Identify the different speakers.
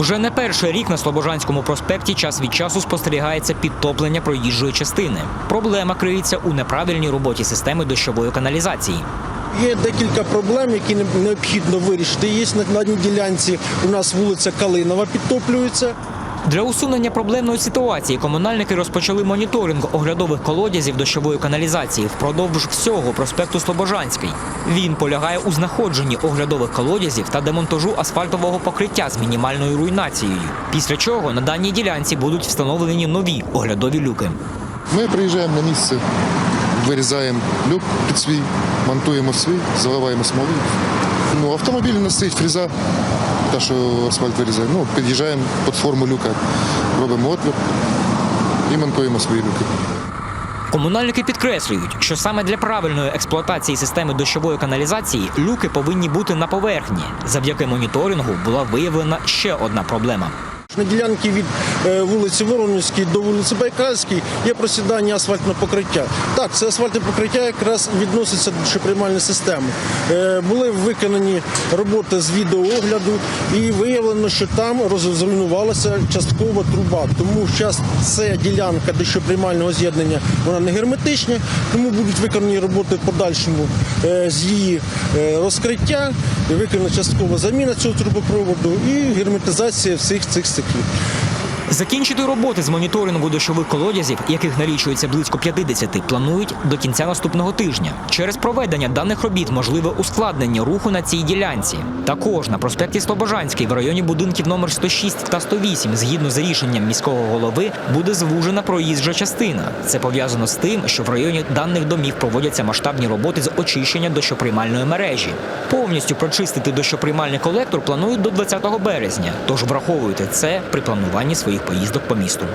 Speaker 1: Вже не перший рік на Слобожанському проспекті час від часу спостерігається підтоплення проїжджої частини. Проблема криється у неправильній роботі системи дощової каналізації.
Speaker 2: Є декілька проблем, які необхідно вирішити. Є на одній ділянці у нас вулиця Калинова підтоплюється.
Speaker 1: Для усунення проблемної ситуації комунальники розпочали моніторинг оглядових колодязів дощової каналізації впродовж всього проспекту Слобожанський. Він полягає у знаходженні оглядових колодязів та демонтажу асфальтового покриття з мінімальною руйнацією. Після чого на даній ділянці будуть встановлені нові оглядові люки.
Speaker 3: Ми приїжджаємо на місце, вирізаємо люк під свій, монтуємо свій, заливаємо смолу. Ну, автомобіль у фреза, та що асфальт вирізає. Ну, під'їжджаємо під форму люка, робимо отвір і монтуємо свої люки.
Speaker 1: Комунальники підкреслюють, що саме для правильної експлуатації системи дощової каналізації люки повинні бути на поверхні. Завдяки моніторингу була виявлена ще одна проблема.
Speaker 2: На ділянці від вулиці Воронівській до вулиці Байкальській є просідання асфальтного покриття. Так, це асфальтне покриття якраз відноситься до приймальної системи. Е, Були виконані роботи з відеоогляду і виявлено, що там роз- зруйнувалася часткова труба. Тому зараз ця ділянка дощоприймального з'єднання вона не герметична, тому будуть виконані роботи в подальшому е, з її е, розкриття, виконана часткова заміна цього трубопроводу і герметизація всіх цих стиків.
Speaker 1: Закінчити роботи з моніторингу дощових колодязів, яких налічується близько 50, планують до кінця наступного тижня. Через проведення даних робіт можливе ускладнення руху на цій ділянці. Також на проспекті Слобожанський в районі будинків номер 106 та 108, згідно з рішенням міського голови, буде звужена проїжджа частина. Це пов'язано з тим, що в районі даних домів проводяться масштабні роботи з очищення дощоприймальної мережі. Повністю прочистити дощоприймальний колектор планують до 20 березня. Тож враховуйте це при плануванні своїх поїздок по місту.